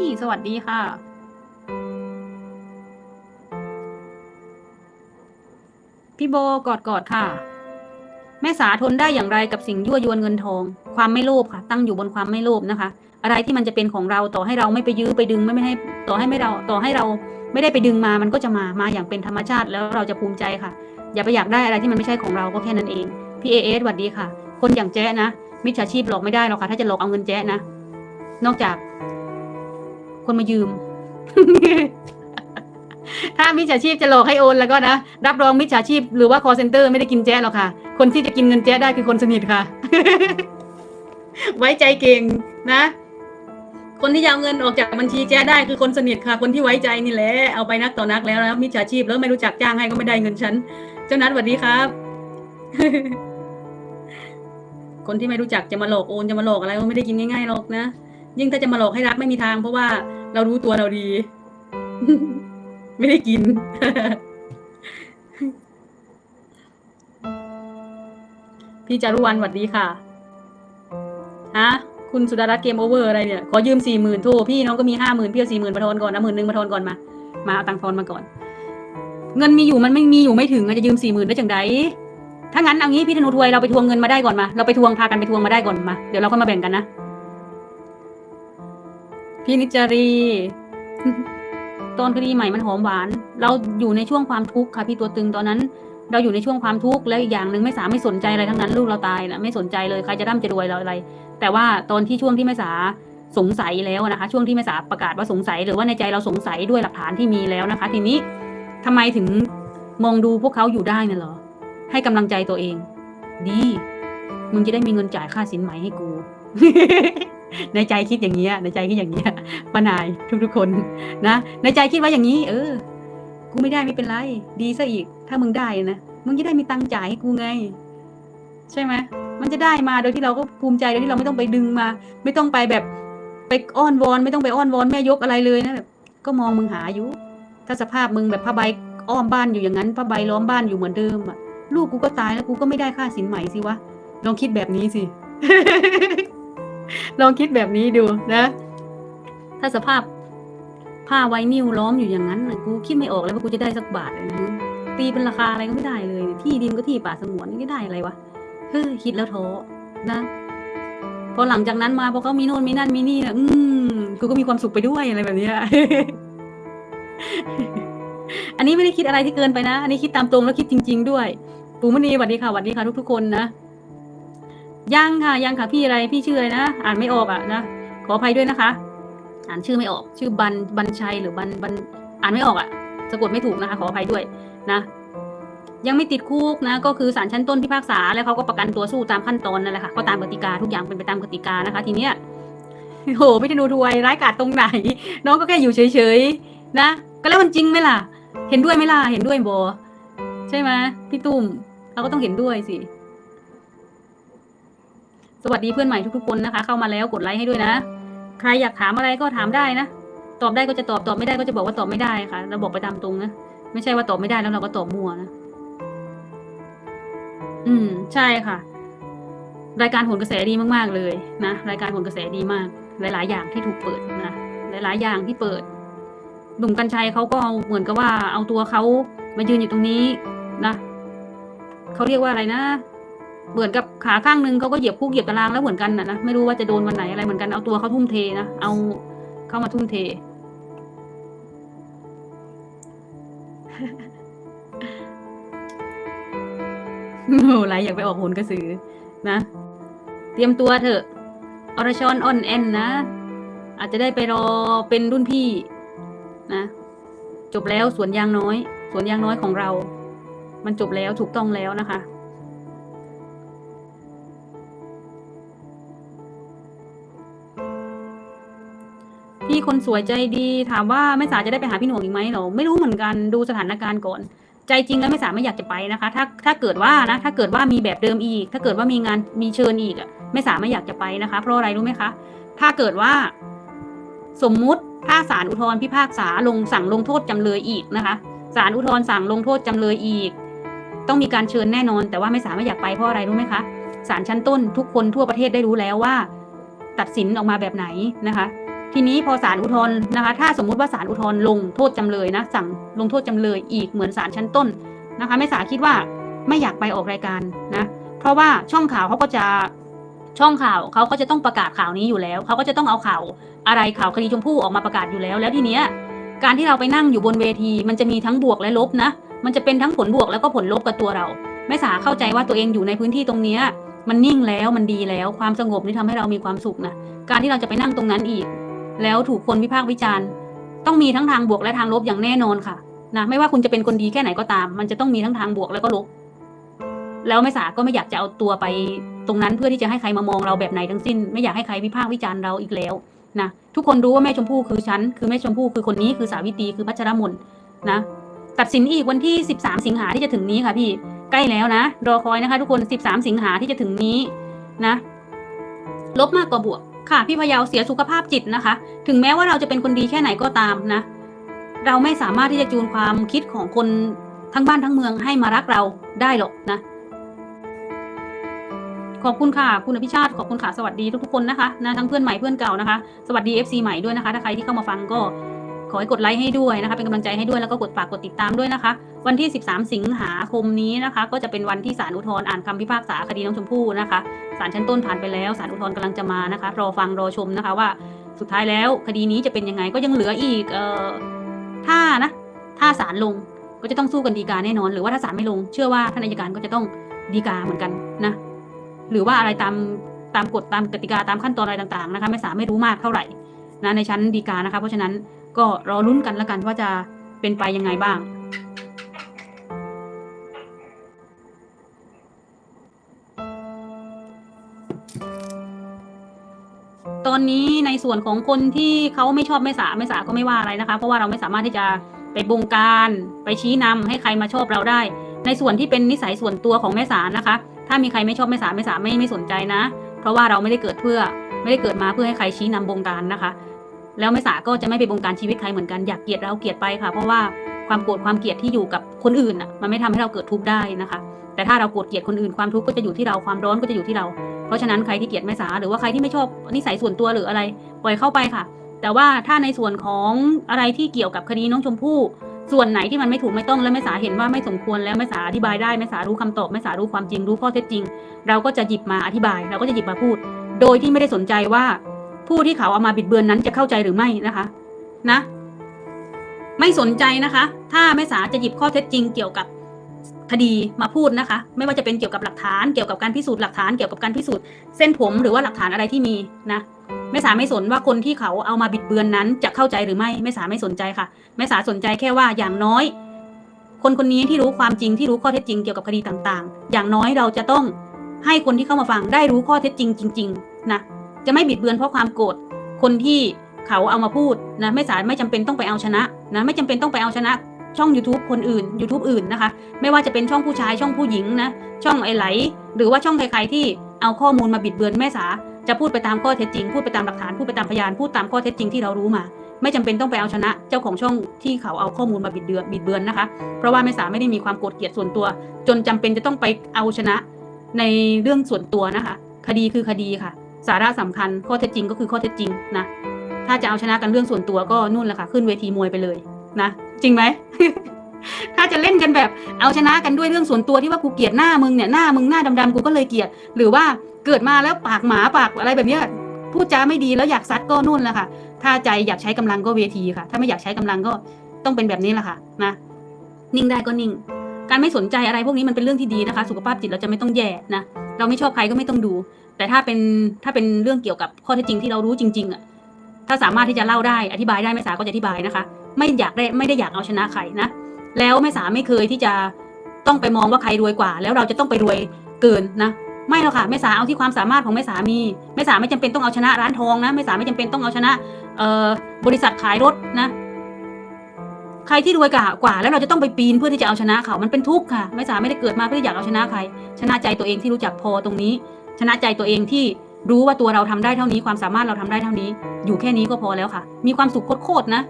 นี่สวัสดีค่ะ พี่โบกอดกอดค่ะ แม่สาทนได้อย่างไรกับสิ่งยั่วยวนเงินทอง ความไม่โลภค่ะ ตั้งอยู่บนความไม่โลภนะคะ อะไรที่มันจะเป็นของเราต่อให้เราไม่ไปยื้อไปดึงไม่ไม่ให้ต่อให้ไม่เราต่อให้เราไม่ได้ไปดึงมามันก็จะมามาอย่างเป็นธรรมชาติแล้วเราจะภูมิใจค่ะ อย่าไปอยากได้อะไรที่มันไม่ใช่ของเราก็แค่นั้นเองพี่เอเอสสวัสดีค่ะ คนอย่างแจ๊นะมิจฉาชีพหลอกไม่ได้หรอกค่ะ ถ้าจะหลอกเอาเงินแจ๊นะนอกจาก คนมายืม ถ้ามิจฉาชีพจะหลอกให้โอนแล้วก็นะ รับรองมิจฉาชีพหรือว่า call center ไม่ได้กินแจ๊หรอกค่ะ คนที่จะกินเงินแจ๊ได้คือคนสนิทค่ะ ไว้ใจเก่งนะ คนที่จะเอาเงินออกจากบัญชีแจ๊ได้คือคนสนิทค่ะ คนที่ไว้ใจนี่แหละ เอาไปนักต่อนักแล้วนะมิจฉาชีพแล้วไม่รู้จักจ้างให้ก็ไม่ได้เงินฉัน เจ้านัทสวัสดีครับคนที่ไม่รู้จักจะมาหลอกโอนจะมาหลอกอะไรก็ไม่ได้กินง่ายๆหรอกนะ ยิ่งถ้าจะมาหลอกให้รักไม่มีทาง เพราะว่าเรารู้ตัวเราดี ไม่ได้กิน พี่จารุวรรณสวัสดีค่ะฮะคุณสุดารัตน์เกมโอเวอร์อะไรเนี่ย ขอยืมสี่หมื่นโทพี่น้องก็มีห้าหมื่นพี่เอาสี่หมื่นมาทอนก่อนนะหมื่นหนึ่งมาทอนก่อนมา มาเอาตังค์ทอนมาก่อน เงินมีอยู่มันไม่มีอยู่ไม่ถึงอะจะยืมสี่หมื่นได้จังไดถ้างั้นเอางี้พี่ธนูทวยเราไปทวงเงินมาได้ก่อนมา เราไปทวงพากันไปทวงมาได้ก่อนมา เดี๋ยวเราค่อยมาแบ่งกันนะ พี่นิจจารี ตอนคดีใหม่มันหอมหวาน เราอยู่ในช่วงความทุกข์ค่ะพี่ตัวตึงตอนนั้น เราอยู่ในช่วงความทุกข์แล้วอีกอย่างหนึ่งไม่สาไม่สนใจอะไรทั้งนั้น ลูกเราตายนะไม่สนใจเลยใครจะร่ำจะรวยเราอะไร แต่ว่าตอนที่ช่วงที่ไม่สาสงสัยแล้วนะคะ ช่วงที่ไม่สาประกาศว่าสงสัย หรือว่าในใจเราสงสัยด้วยหลักฐานที่มีแล้วนะคะ ทีนี้ทำไมถึงมองดูพวกเขาอยู่ได้น่ะหรอ ให้กำลังใจตัวเอง ดี มึงจะได้มีเงินจ่ายค่าสินไหมให้กู ในใจคิดอย่างเงี้ยในใจคิดอย่างเงี้ยป้านายทุกๆคนนะในใจคิดว่าอย่างนี้ เออ กูไม่ได้ไม่เป็นไร ดีซะอีก ถ้ามึงได้นะมึงจะได้มีตังค์จ่ายให้กูไง ใช่ไหมมันจะได้มาโดยที่เราก็ภูมิใจโดยที่เราไม่ต้องไปดึงมา ไม่ต้องไปแบบไปอ้อนวอนไม่ต้องไปอ้อนวอนแม่ยกอะไรเลยนะแบบก็มองมึงหาอยู่ ถ้าสภาพมึงแบบผ้าใบอ้อมบ้านอยู่อย่างนั้นผ้าใบล้อมบ้านอยู่เหมือนเดิมอะลูกกูก็ตายแล้วกูก็ไม่ได้ค่าสินใหม่สิวะลองคิดแบบนี้สิ ลองคิดแบบนี้ดูนะ ถ้าสภาพผ้าไวนิวล้อมอยู่อย่างนั้นนะกูคิดไม่ออกเลยว่ากูจะได้สักบาทเลยนะตีเป็นราคาอะไรก็ไม่ได้เลย ที่ดินก็ที่ป่าสงวนไม่ได้อะไรวะเฮ้ยคิดแล้วท้อนะพอหลังจากนั้นมาพอเขามีโน่นมีนั่นมีนี่นะอืมกูก็มีความสุขไปด้วยอะไรแบบนี้อันนี้ไม่ได้คิดอะไรที่เกินไปนะ อันนี้คิดตามตรงแล้วคิดจริง ๆ ด้วย ปูมณีสวัสดีค่ะสวัสดีค่ะทุกๆคนนะ ยังค่ะยังค่ะพี่อะไรพี่ชื่ออะไรนะอ่านไม่ออกอะนะขออภัยด้วยนะคะ อ่านชื่อไม่ออก ชื่อบันบันชัยหรือบันบันอ่านไม่ออกอะสะกดไม่ถูกนะคะ ขออภัยด้วยนะยังไม่ติดคุกนะ ก็คือศาลชั้นต้นพิพากษาแล้วเขาก็ประกันตัวสู้ตามขั้นตอนนั่นแหละค่ะก็ตามกติกาทุกอย่างเป็นไปตามกติกานะคะ ทีเนี้ยโหไม่ได้ดูทวยร้ายกาจตรงไหน น้องก็แค่อยู่เฉยๆนะก็แล้วมันจริงไหมล่ะ เห็นด้วยไหมล่ะเห็นด้วยโบใช่ไหมพี่ตุ้มเราก็ต้องเห็นด้วยสิ สวัสดีเพื่อนใหม่ทุกๆคนนะคะ เข้ามาแล้วกดไลค์ให้ด้วยนะ ใครอยากถามอะไรก็ถามได้นะ ตอบได้ก็จะตอบตอบไม่ได้ก็จะบอกว่าตอบไม่ได้ค่ะ เราบอกไปตามตรงนะ ไม่ใช่ว่าตอบไม่ได้แล้วเราก็ตอบมั่วนะ อืม ใช่ค่ะ รายการผลกระแสดีมากๆเลยนะ รายการผลกระแสดีมาก หลาย ๆ อย่างที่ถูกเปิดนะ หลาย ๆ อย่างที่เปิด หนุ่มกัญชัยเขาก็เอาเหมือนกับว่าเอาตัวเขามายืนอยู่ตรงนี้นะ เขาเรียกว่าอะไรนะ เหมือนกับขาข้างหนึ่งเขาก็เหยียบคุกเหยียบตารางแล้วเหมือนกันนะนะไม่รู้ว่าจะโดนวันไหนอะไรเหมือนกันเอาตัวเขาทุ่มเทนะเอาเข้ามาทุ่มเท โอ้ไรอยากไปออกโหนกระสือนะ เตรียมตัวเถอะอรชอนออนแอนนะ อาจจะได้ไปรอเป็นรุ่นพี่นะ จบแล้วสวนยางน้อย สวนยางน้อยของเรา มันจบแล้วถูกต้องแล้วนะคะ คนสวยใจดีถามว่าไม่สาจะได้ไปหาพี่หน่วงอีกไหมเหรอไม่รู้เหมือนกันดูสถานการณ์ก่อน ใจจริงแล้วไม่สาไม่อยากจะไปนะคะ ถ้าถ้าเกิดว่านะถ้าเกิดว่ามีแบบเดิมอีก ถ้าเกิดว่ามีงานมีเชิญอีกอะไม่สาไม่อยากจะไปนะคะ เพราะอะไรรู้ไหมคะ ถ้าเกิดว่า สมมุติถ้าศาลอุทธรณ์พิพากษาลงสั่งลงโทษจำเลยอีกนะคะศาลอุทธรณ์สั่งลงโทษจำเลยอีก ต้องมีการเชิญแน่นอน แต่ว่าไม่สาไม่อยากไปเพราะอะไรรู้ไหมคะศาลชั้นต้นทุกคนทั่วประเทศได้รู้แล้วว่า ตัดสินออกมาแบบไหนนะคะ ทีนี้พอศาลอุทธรณ์นะคะ ถ้าสมมุติว่าศาลอุทธรณ์ลงโทษจำเลยนะ สั่งลงโทษจำเลยอีกเหมือนศาลชั้นต้นนะคะแม่สาคิดว่าไม่อยากไปออกรายการนะ เพราะว่าช่องข่าวเขาก็จะช่องข่าวเขาก็จะต้องประกาศข่าวนี้อยู่แล้วเขาก็จะต้องเอาข่าวอะไรข่าวคดีชมพู่ออกมาประกาศอยู่แล้ว แล้วทีเนี้ยการที่เราไปนั่งอยู่บนเวที มันจะมีทั้งบวกและลบนะ มันจะเป็นทั้งผลบวกแล้วก็ผลลบกับตัวเราแม่สาเข้าใจว่าตัวเองอยู่ในพื้นที่ตรงเนี้ยมันนิ่งแล้วมันดีแล้วความสงบนี่ทำให้เรามีความสุขนะการที่เราจะไปนั่งตรงนั้นอีก แล้วถูกคนวิพากษ์วิจารณ์ ต้องมีทั้งทางบวกและทางลบอย่างแน่นอนค่ะนะไม่ว่าคุณจะเป็นคนดีแค่ไหนก็ตาม มันจะต้องมีทั้งทางบวกแล้วก็ลบ แล้วแม่สาก็ไม่อยากจะเอาตัวไปตรงนั้นเพื่อที่จะให้ใครมามองเราแบบไหนทั้งสิ้น ไม่อยากให้ใครวิพากษ์วิจารณ์เราอีกแล้วนะทุกคนรู้ว่าแม่ชมพู่คือฉันคือแม่ชมพู่คือคนนี้คือสาวิตรีคือพัชรมนนะตัดสินอีกวันที่ 13 สิงหาที่จะถึงนี้ค่ะพี่ใกล้แล้วนะรอคอยนะคะ ทุกคน 13 สิงหาที่จะถึงนี้นะ ลบมากกว่าบวก ค่ะพี่พยาวเสียสุขภาพจิตนะคะ ถึงแม้ว่าเราจะเป็นคนดีแค่ไหนก็ตามนะ เราไม่สามารถที่จะจูนความคิดของคนทั้งบ้านทั้งเมืองให้มารักเราได้หรอกนะ ขอบคุณค่ะ คุณอภิชาติขอบคุณค่ะสวัสดีทุกๆคนนะคะนะทั้งเพื่อนใหม่เพื่อนเก่านะคะ สวัสดี FC ใหม่ด้วยนะคะ ถ้าใครที่เข้ามาฟังก็ขอให้กดไลค์ให้ด้วยนะคะ เป็นกำลังใจให้ด้วยแล้วก็กดฝากกดติดตามด้วยนะคะ วันที่ 13 สิงหาคมนี้นะคะ ก็จะเป็นวันที่ศาลอุทธรณ์อ่านคำพิพากษาคดีน้องชมพู่นะคะศาลชั้นต้นผ่านไปแล้วศาลอุทธรณ์กำลังจะมานะคะ รอฟังรอชมนะคะว่าสุดท้ายแล้วคดีนี้จะเป็นยังไงก็ยังเหลืออีกเอ่อถ้านะถ้าศาลลงก็จะต้องสู้กันดีกาแน่นอน หรือว่าถ้าศาลไม่ลง เชื่อว่าท่านอัยการก็จะต้องดีกาเหมือนกันนะ หรือว่าอะไรตามตามกฎตามกติกาตามขั้นตอนอะไรต่างๆนะคะไม่สามไม่รู้มากเท่าไหร่นะในชั้นดีกานะคะ เพราะฉะนั้นก็รอลุ้นกันแล้วกันว่าจะเป็นไปยังไงบ้าง อนนี้ในส่วนของคนที่เขาไม่ชอบแม่สาแม่สาก็ไม่ว่าอะไรนะคะ เพราะว่าเราไม่สามารถที่จะไปบงการไปชี้นำให้ใครมาชอบเราได้ ในส่วนที่เป็นนิสัยส่วนตัวของแม่สานะคะ ถ้ามีใครไม่ชอบแม่สาแม่สาไม่ไม่สนใจนะ เพราะว่าเราไม่ได้เกิดเพื่อไม่ได้เกิดมาเพื่อให้ใครชี้นำบงการนะคะ แล้วแม่สาก็จะไม่ไปบงการชีวิตใครเหมือนกันอยากเกลียดเราเกลียดไปค่ะ เพราะว่าความโกรธความเกลียดที่อยู่กับคนอื่นอะมันไม่ทำให้เราเกิดทุกข์ได้นะคะ แต่ถ้าเราโกรธเกลียดคนอื่นความทุกข์ก็จะอยู่ที่เราความร้อนก็จะอยู่ที่เรา เพราะฉะนั้นใครที่เกลียดแม่สาหรือว่าใครที่ไม่ชอบนิสัยส่วนตัวหรืออะไร ปล่อยเข้าไปค่ะ แต่ว่าถ้าในส่วนของอะไรที่เกี่ยวกับคดีน้องชมพู่ส่วนไหนที่มันไม่ถูกไม่ต้องและแม่สาเห็นว่าไม่สมควรแล้วแม่สาอธิบายได้แม่สารู้คำตอบแม่สารู้ความจริงรู้ข้อเท็จจริง เราก็จะหยิบมาอธิบาย เราก็จะหยิบมาพูด โดยที่ไม่ได้สนใจว่า ผู้ที่เขาเอามาบิดเบือนนั้นจะเข้าใจหรือไม่นะคะ นะ ไม่สนใจนะคะ ถ้าแม่สาจะหยิบข้อเท็จจริงเกี่ยวกับ คดีมาพูดนะคะ ไม่ว่าจะเป็นเกี่ยวกับหลักฐาน เกี่ยวกับการพิสูจน์หลักฐาน เกี่ยวกับการพิสูจน์เส้นผมหรือว่าหลักฐานอะไรที่มีนะแม่สาไม่สนว่าคนที่เขาเอามาบิดเบือนนั้นจะเข้าใจหรือไม่แม่สาไม่สนใจค่ะแม่สาสนใจแค่ว่าอย่างน้อย คนคนนี้ที่รู้ความจริงที่รู้ข้อเท็จจริงเกี่ยวกับคดีต่างๆ อย่างน้อยเราจะต้องให้คนที่เข้ามาฟังได้รู้ข้อเท็จจริงจริงๆนะจะไม่บิดเบือนเพราะความโกรธคนที่เขาเอามาพูดนะไม่สารไม่จำเป็นต้องไปเอาชนะนะไม่จำเป็นต้องไปเอาชนะ ช่อง YouTube คนอื่น YouTube อื่นนะคะ ไม่ว่าจะเป็นช่องผู้ชายช่องผู้หญิงนะ ช่องไอไหล หรือว่าช่องใครๆที่เอาข้อมูลมาบิดเบือนแม่สาจะพูดไปตามข้อเท็จจริง พูดไปตามหลักฐานพูดไปตามพยานพูดตามข้อเท็จจริงที่เรารู้มา ไม่จำเป็นต้องไปเอาชนะ เจ้าของช่องที่เขาเอาข้อมูลมาบิดเบือนบิดเบือนนะคะ เพราะว่าแม่สาไม่ได้มีความโกรธเกลียดส่วนตัว จนจำเป็นจะต้องไปเอาชนะในเรื่องส่วนตัวนะคะ คดีคือคดีค่ะ สาระสำคัญข้อเท็จจริงก็คือข้อเท็จจริงนะถ้าจะเอาชนะกันเรื่องส่วนตัวก็นู่นแหละค่ะขึ้นเวทีมวยไปเลยนะ จริงไหม ถ้าจะเล่นกันแบบเอาชนะกันด้วยเรื่องส่วนตัวที่ว่ากูเกลียดหน้ามึงเนี่ยหน้ามึงหน้าดำๆกูก็เลยเกลียด หรือว่าเกิดมาแล้วปากหมาปากอะไรแบบเนี้ยพูดจาไม่ดีแล้วอยากซัดก็นู่นแหละค่ะ ถ้าใจอยากใช้กำลังก็เวทีค่ะ ถ้าไม่อยากใช้กำลังก็ต้องเป็นแบบนี้แหละค่ะนะนิ่งได้ก็นิ่ง การไม่สนใจอะไรพวกนี้มันเป็นเรื่องที่ดีนะคะ สุขภาพจิตเราจะไม่ต้องแย่นะเราไม่ชอบใครก็ไม่ต้องดู แต่ถ้าเป็นถ้าเป็นเรื่องเกี่ยวกับข้อเท็จจริงที่เรารู้จริง ๆอะถ้าสามารถที่จะเล่าได้อธิบายได้แม่สาก็จะอธิบายนะคะ ไม่อยากได้ไม่ได้อยากเอาชนะใครนะ แล้วแม่สาไม่เคยที่จะต้องไปมองว่าใครรวยกว่า แล้วเราจะต้องไปรวยเกินนะ ไม่หรอกค่ะแม่สาเอาที่ความสามารถของแม่สามีแม่สาไม่จำเป็นต้องเอาชนะร้านทองนะแม่สาไม่จำเป็นต้องเอาชนะเอ่อบริษัทขายรถนะ ใครที่รวยกว่ากว่า แล้วเราจะต้องไปปีนเพื่อที่จะเอาชนะเขามันเป็นทุกข์ค่ะแม่สาไม่ได้เกิดมาเพื่ออยากเอาชนะใคร ชนะใจตัวเองที่รู้จักพอตรงนี้ ชนะใจตัวเองที่รู้ว่าตัวเราทำได้เท่านี้ความสามารถเราทำได้เท่านี้ อยู่แค่นี้ก็พอแล้วค่ะ มีความสุขโคตรๆนะ